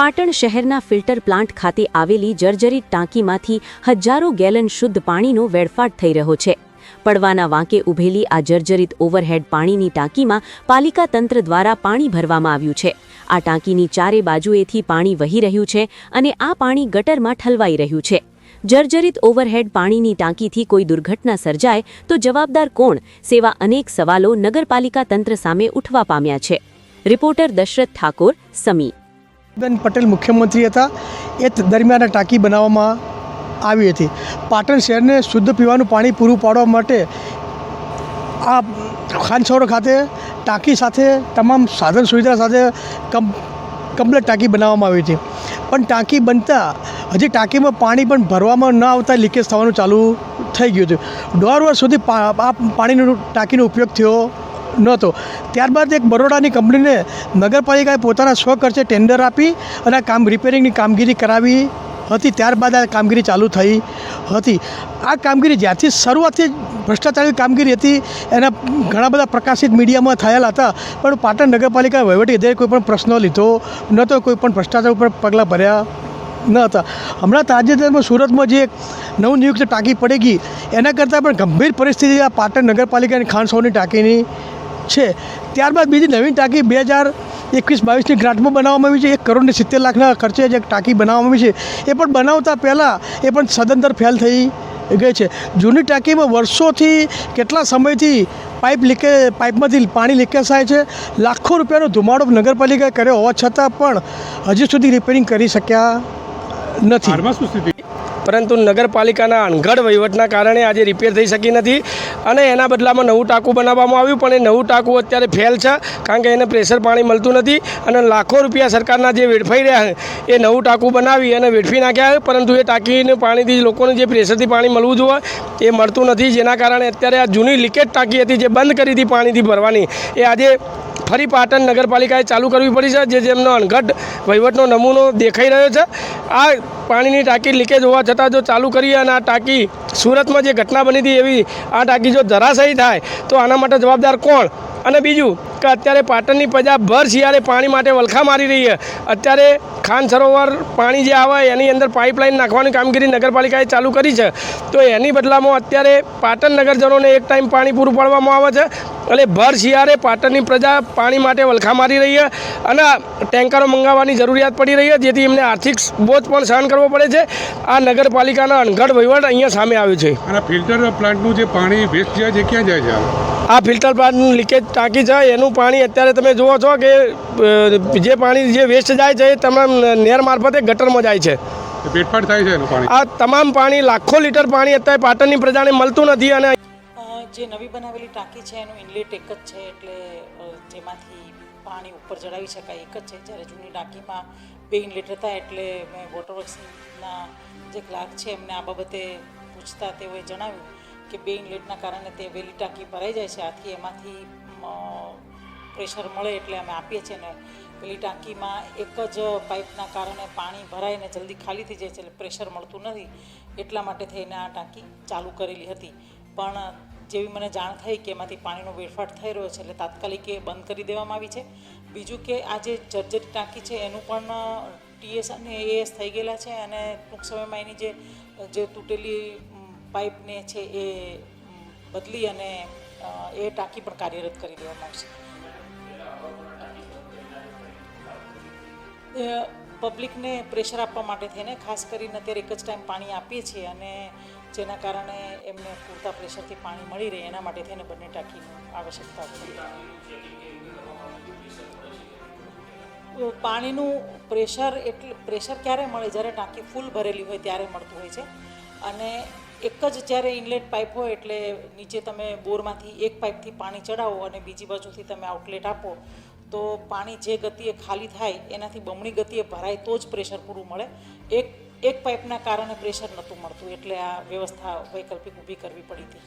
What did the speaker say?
પાટણ શહેરના filter plant ખાતે આવેલી જર્જરિત ટાંકીમાંથી હજારો ગેલન શુદ્ધ પાણીનો વેડફાટ થઈ રહ્યો છે. પડવાના વાંકે ઉભેલી આ જર્જરિત ઓવરહેડ પાણીની ટાંકીમાં પાલિકા તંત્ર દ્વારા પાણી ભરવામાં આવ્યું છે. આ ટાંકીની ચારે બાજુએથી પાણી વહી રહ્યું છે અને આ પાણી ગટરમાં ઠલવાઈ રહ્યું છે. જર્જરિત ઓવરહેડ પાણીની ટાંકીથી કોઈ દુર્ઘટના સર્જાય તો જવાબદાર કોણ? સેવા અનેક સવાલો નગરપાલિકા તંત્ર સામે ઉઠવા પામ્યા છે. રિપોર્ટર દશરથ ઠાકોર, સમી. બેન પટેલ મુખ્યમંત્રી હતા. એ દરમિયાન ટાંકી બનાવવામાં આવી હતી. પાટણ શહેરને શુદ્ધ પીવાનું પાણી પૂરું પાડવા માટે આ ખાનસરોવર ખાતે ટાંકી સાથે તમામ સાધન સુવિધા સાથે કમ કમ્પ્લેટ ટાંકી બનાવવામાં આવી હતી. પણ ટાંકી બનતા હજી ટાંકીમાં પાણી પણ ભરવામાં ન આવતા લીકેજ થવાનું ચાલુ થઈ ગયું હતું. દોઢ વર્ષ સુધી આ પાણીનો ટાંકીનો ઉપયોગ થયો નહોતો. ત્યારબાદ એક બરોડાની કંપનીને નગરપાલિકાએ પોતાના સ્વ ખર્ચે ટેન્ડર આપી અને આ કામ રિપેરિંગની કામગીરી કરાવી હતી. ત્યારબાદ આ કામગીરી ચાલુ થઈ હતી. આ કામગીરી જ્યારથી શરૂઆતથી ભ્રષ્ટાચારની કામગીરી હતી. એના ઘણા બધા પ્રકાશિત મીડિયામાં થયેલા હતા. પણ પાટણ નગરપાલિકા વહીવટી અધિકારી કોઈ પણ પ્રશ્ન લીધો નહોતો. કોઈ પણ ભ્રષ્ટાચાર ઉપર પગલાં ભર્યા ન હતા. હમણાં તાજેતરમાં સુરતમાં જે નવનિયુક્ત ટાંકી પડી ગઈ, એના કરતાં પણ ગંભીર પરિસ્થિતિ આ પાટણ નગરપાલિકાની ખાણસોની ટાંકીની છે. ત્યારબાદ બીજી નવીન ટાંકી બે હજાર એકવીસ બાવીસની ગ્રાન્ટમાં બનાવવામાં આવી છે. એક કરોડને સિત્તેર લાખના ખર્ચે જે ટાંકી બનાવવામાં આવી છે. એ પણ બનાવતા પહેલાં એ પણ સદંતર ફેલ થઈ ગઈ છે. જૂની ટાંકીમાં વર્ષોથી કેટલા સમયથી પાઇપ લીકે, પાઇપમાંથી પાણી લીકેજ થાય છે. લાખો રૂપિયાનો ધુમાડો નગરપાલિકાએ કર્યો હોવા છતાં પણ હજી સુધી રિપેરિંગ કરી શક્યા નથી. પરંતુ નગરપાલિકાના અણઘડ વહીવટના કારણે આજે રિપેર થઈ શકી નથી અને એના બદલામાં નવું ટાંકું બનાવવામાં આવ્યું, પણ એ નવું ટાંકું અત્યારે ફેલ છે, કારણ કે એને પ્રેશર પાણી મળતું નથી અને લાખો રૂપિયા સરકારના જે વેડફાઈ રહ્યા છે, એ નવું ટાંકું બનાવી અને વેડફી નાખ્યા પરંતુ એ ટાંકીને પાણીથી લોકોને જે પ્રેશરથી પાણી મળવું જોઈએ, એ મળતું નથી. જેના કારણે અત્યારે આ જૂની લીકેજ ટાંકી હતી જે બંધ કરી હતી પાણીથી ભરવાની, એ આજે ફરી પાટણ નગરપાલિકાએ ચાલુ કરવી પડી છે, જે જેમનો અણઘટ વહીવટનો નમૂનો દેખાઈ રહ્યો છે. આ પાણીની ટાંકી લીકેજ હોવા છતાં જો ચાલુ કરીએ અને આ ટાંકી સુરતમાં જે ઘટના બની હતી એવી, આ ટાંકી જો ધરાશયી થાય, તો આના માટે જવાબદાર કોણ? અને બીજું કે અત્યારે પાટણની પ્રજા ભર શિયાળે પાણી માટે વલખા મારી રહી છે. અત્યારે ખાન સરોવર પાણી જે આવે એની અંદર પાઇપલાઇન નાખવાની કામગીરી નગરપાલિકાએ ચાલુ કરી છે. તો એની બદલામાં અત્યારે પાટણ નગરજનોને એક ટાઈમ પાણી પૂરું પાડવામાં આવે છે. એટલે ભર શિયાળે પાટણની પ્રજા પાણી માટે વલખા મારી રહી છે. અને ટેન્કરો મંગાવવાની જરૂરિયાત પડી રહી છે, જેથી એમને આર્થિક બોજ પણ સહન કરવો પડે છે. આ નગરપાલિકાના અણઘડ વહીવટ અહીંયા સામે આવ્યો છે. અને આ ફિલ્ટર પ્લાન્ટનું જે પાણી વેસ્ટ જાય છે ક્યાં જાય છે આ ફિલ્ટર પ્લાન્ટનું લીકેજ ટાંકી છે. એનું પાણી અત્યારે તમે જુઓ છો કે જે પાણી જે વેસ્ટ જાય છે એ તમામ નેર મારફતે ગટરમાં જાય છે. પેટફાટ થાય છે એનું પાણી? આ તમામ પાણી લાખો લીટર પાણી અત્યારે પાટણની પ્રજાને મળતું નથી અને જે નવી બનાવેલી ટાંકી છે એનું ઇનલેટ એક જ છે એટલે જેમાંથી પાણી ઉપર ચડાવી શકાય, એક જ છે. જ્યારે જૂની ટાંકીમાં બે ઇનલેટ હતા એટલે મેં વોટર જે ક્લાર્ક છે, એમને આ બાબતે પૂછતા તેઓએ જણાવ્યું કે બે ઇનલેટના કારણે તે વહેલી ટાંકી ભરાઈ જાય છે. આથી એમાંથી પ્રેશર મળે એટલે અમે આપીએ છીએ ને પેલી ટાંકીમાં એક જ પાઇપના કારણે પાણી ભરાય ને જલ્દી ખાલી થઈ જાય છે એટલે પ્રેશર મળતું નથી. એટલા માટે થઈને આ ટાંકી ચાલુ કરેલી હતી. પણ જેવી મને જાણ થઈ કે એમાંથી પાણીનો વેડફાટ થઈ રહ્યો છે, એટલે તાત્કાલિક એ બંધ કરી દેવામાં આવી છે. બીજું કે આ જે જર્જરી ટાંકી છે, એનું પણ ટીએસ અને એએસ થઈ ગયેલા છે અને ટૂંક સમયમાં એની જે જે તૂટેલી પાઇપને છે એ બદલી અને એ ટાંકી પણ કાર્યરત કરી દેવામાં આવશે. પબ્લિકને પ્રેશર આપવા માટે થઈને ખાસ કરીને અત્યારે એક જ ટાઈમ પાણી આપીએ છીએ અને જેના કારણે એમને પૂરતા પ્રેશરથી પાણી મળી રહે, એના માટે થઈને બંને ટાંકીની આવશ્યકતા હોય. પાણીનું પ્રેશર એટલે, પ્રેશર ક્યારે મળે? જ્યારે ટાંકી ફૂલ ભરેલી હોય ત્યારે મળતું હોય છે. અને એક જ જ્યારે ઇનલેટ પાઇપ હોય એટલે નીચે તમે બોરમાંથી એક પાઇપથી પાણી ચડાવો અને બીજી બાજુથી તમે આઉટલેટ આપો, તો પાણી જે ગતિએ ખાલી થાય, એનાથી બમણી ગતિએ ભરાય તો જ પ્રેશર પૂરું મળે. એક એક પાઇપના કારણે પ્રેશર નહોતું મળતું એટલે આ વ્યવસ્થા વૈકલ્પિક ઊભી કરવી પડી હતી.